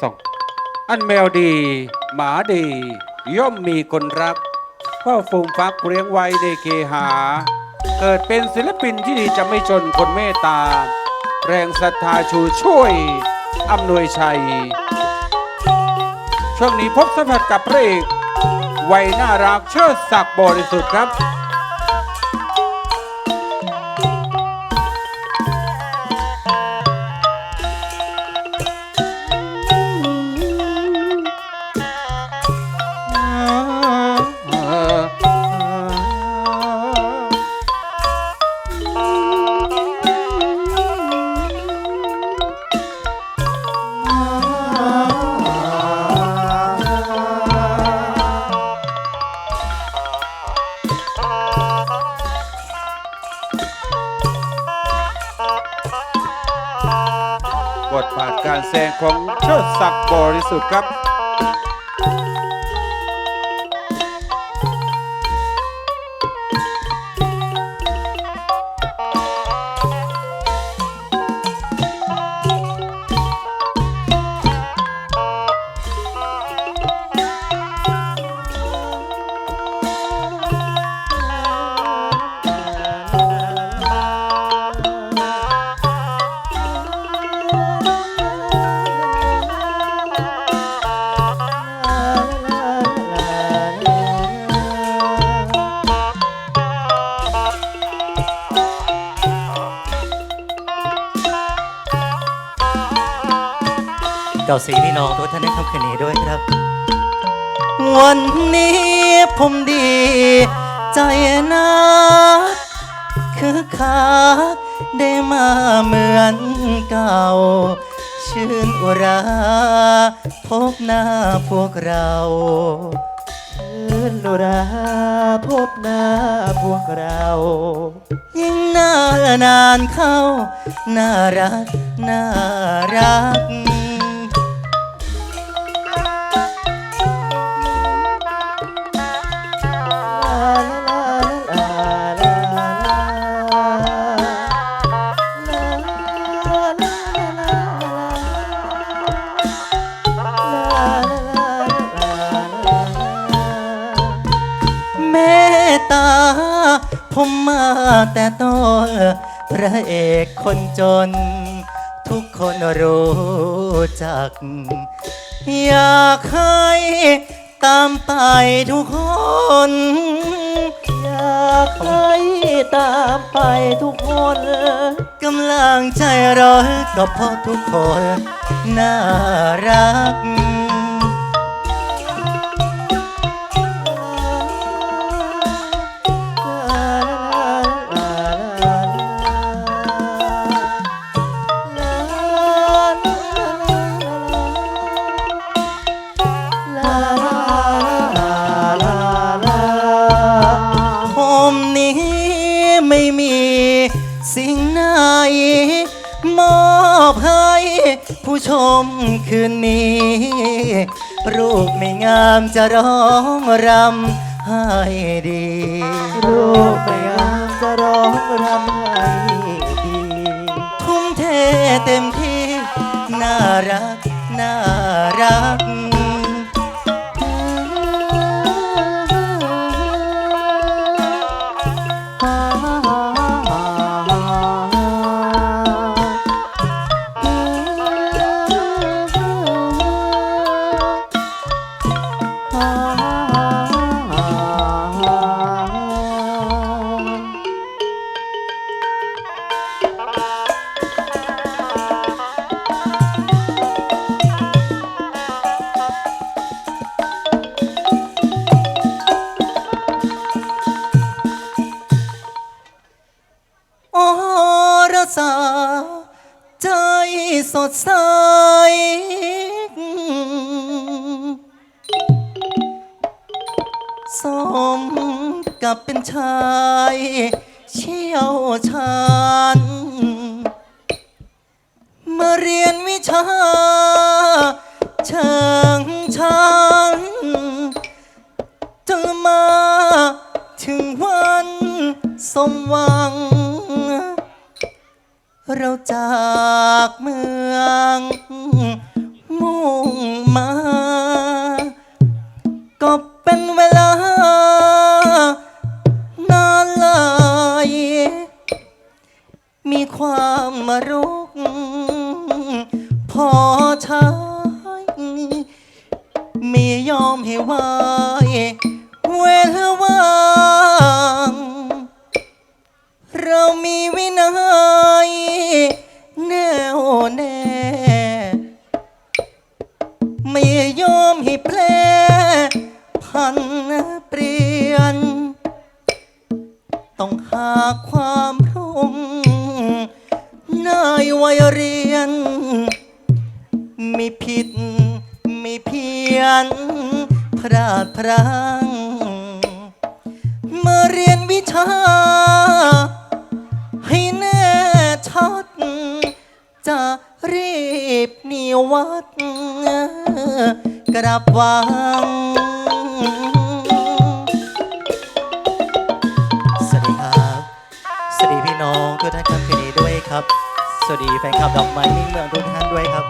สอง อันแมวดี หมาดี ย่อมมีคนรักพ่อฟูมฟักเลี้ยงไว้ในเคหา เกิดเป็นศิลปินที่ดีจะไม่จนคนเมตตา แรงศรัทธาชูช่วยอำนวยชัย ช่วงนี้พบสัมผัสกับพระเอกวัยน่ารักเชิดศักดิ์บริสุทธิ์ครับ บทบาทการแสดงของเชิดศักดิ์บริสุทธิ์ครับาสีพี่น้องทุกท่านได้ทำคืนนี้ด้วยครับ วันนี้ผมดี ใจนะคือคักได้มาเหมือนเก่า ชื่นอุรา พบหน้าพวกเราชื่นอุราพบหน้าพวกเรา ยิ่งนานานเข้า น่ารัก น่ารัก ผมมาแต่ต้นพระเอกคนจน ทุกคนรู้จัก อยากให้ตามไปทุกคน อยากให้ตามไปทุกคนกำลังใจร้อยก็เพราะทุกคน น่ารัก ผู้ชมคืนนี้ รูปไม่งามจะร้องรำให้ดี รูปไม่งามจะร้องรำให้ดี ทุ่มเทเต็มที่ น่ารัก น่ารัก สมกับเป็นชายเชี่ยวชาญมาเรียนวิชาเชิงชันจนมาถึงวันสมหวัง เราจากเมืองมุ่งมา มรุก พอใช้มียอมให้ไหวเวลาว่างเรามีวินัยแน่วแน่ ไม่ยอมให้แปลพันเปลี่ยน ต้องหาความ วัยเรียน มีผิด มีเพี้ยน พลาดพลังมาเรียนวิชา ให้แน่ชัด จะรีบหนีวัดกลับวัง แฟนคลับดอกไม้มิ่งเมืองทุกท่านด้วยครับ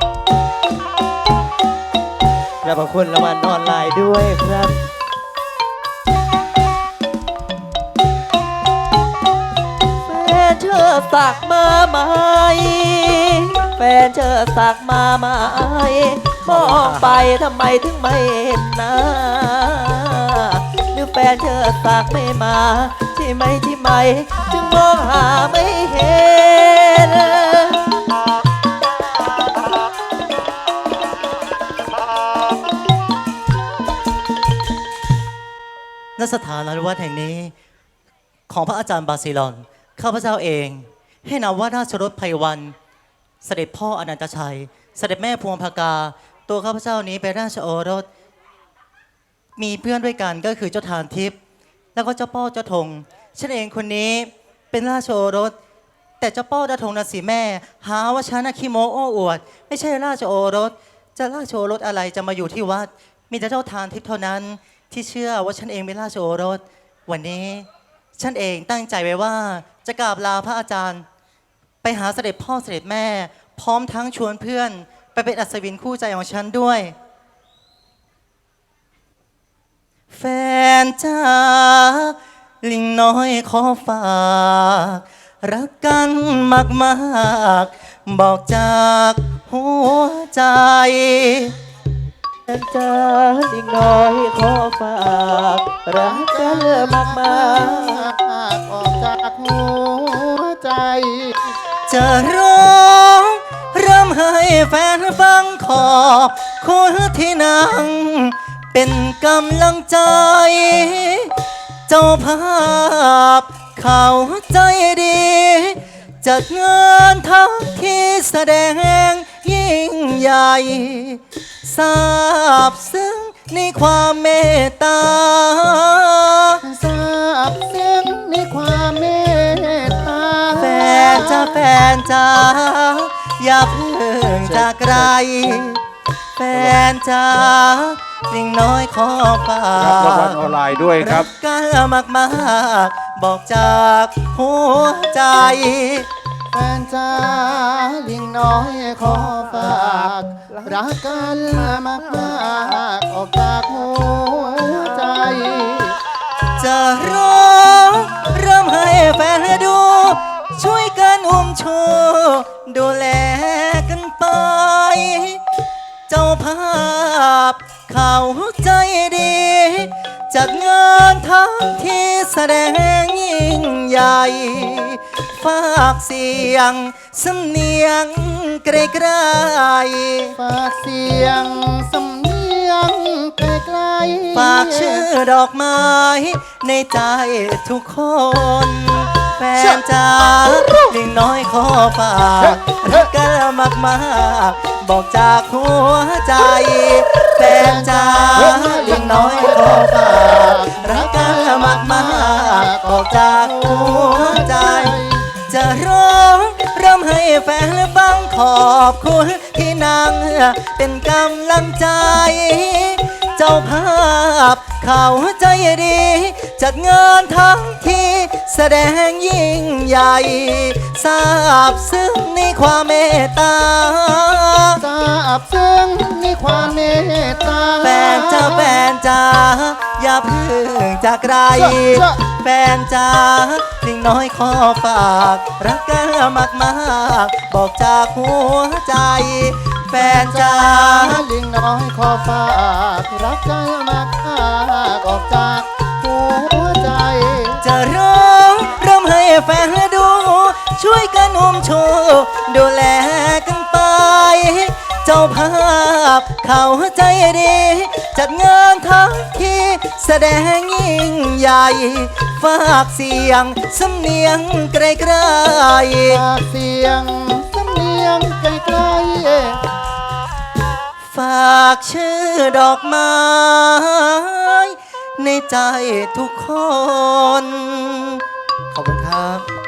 และขอบคุณรางวัลออนไลน์ด้วยครับแฟนเชิดสักมาไหมแฟนเชิดสักมาไหมมองไปทำไมถึงไม่เห็นหนะหรือแฟนเชิดสักไม่มาใช่ไหมใช่ไหม จึงมองหาไม่เห็น ณสถานอนุวัตแห่งนี้ ของพระอาจารย์บาซิลอน ข้าพเจ้าเอง ให้นามว่าราชรถไพวัน เสด็จพ่ออนันตชัย เสด็จแม่พวงพากา ตัวข้าพเจ้านี้เป็นราชโอรส มีเพื่อนด้วยกันก็คือเจ้าทานทิพย์แล้วก็เจ้าป้อเจ้าธงฉันเองคนนี้เป็นราชโอรส แต่เจ้าป้อเจ้าธงนะสิแม่ หาว่าฉันน่ะขี้โมโอ้อวด ไม่ใช่ราชโอรส จะราชโอรสอะไรจะมาอยู่ที่วัด มีแต่เจ้าทานทิพย์เท่านั้น ที่เชื่อว่าฉันเองเป็นราชโอรส วันนี้ ฉันเองตั้งใจไว้ว่าจะกราบลาพระอาจารย์ ไปหาเสด็จพ่อเสด็จแม่ พร้อมทั้งชวนเพื่อน ไปเป็นอัศวินคู่ใจของฉันด้วย แฟนจ้าลิงน้อยขอฝากรักกันมากมากๆบอกจากหัวใจ แฟนจ้าลิงน้อยขอฝากรักกันมากมากออกจากหัวใจ จะร้องรำให้แฟนฟังขอบคุณที่นั่งเป็นกำลังใจ เจ้าภาพเขาใจดี จัดงานทั้งที่แสดง ยิ่งใหญ่ทราบซึ้งในความเมตตา ทราบซึ้งในความเมตตา แฟนจ้าแฟนจ้าอย่าเพิ่งจากไกล แฟนจ้าสิ่งน้อยขอฝารับรางวัลก ออนไลน์ด้วยครับกกันมากมากๆบอกจากหัวใจ แฟนจ้าลิงน้อยขอฝากรักกันมากมากออกจากหัวใจ จะร้องเริ่มให้แฟนดู ช่วยกันอุ้มชูดูแลกันไป เจ้าภาพเขาใจดีจัดงานทั้งที่แสดงยิ่งใหญ่ ฝากเสียงสำเนียงไกลๆฝากเสียงสำเนียงไกลๆฝากชื่อดอกไม้ ในใจทุกคน แฟนจ้าลิงน้อยขอฝากรักกันมากมากๆบอกจากหัวใจ แฟนจ้าลิงน้อยขอฝากรักกันมากมากๆบอกจากหัวใจ แฟนบังขอบคุณที่นางเป็นกำลังใจ เจ้าภาพเขาใจดี จัดงานทั้งที แสดงยิ่งใหญ่ทราบซึ้งในความเมตตาทราบซึ้งในความเมตตาแฟนเจ้าแฟนจ้าอย่าเพึ่งจากไกลเจ้าแฟนจ้าสิ่งน้อยขอฝาก รักกันมากมากๆบอกจากหัวใจ แฟนจ้าลิงน้อยขอฝาก รักกันมากๆออกจากหัวใจจะร้องร่ำให้ แฟนดู ช่วยกันอุ้มชูดูแลกันไป เจ้าภาพเขาใจดี จัดงานทั้งทีแสดงยิ่งใหญ่ ฝากเสียงสำเนียงไกลฝากเสียงสำเนียงไกลๆฝากชื่อดอกไม้ในใจทุกคน ขอบคุณครับ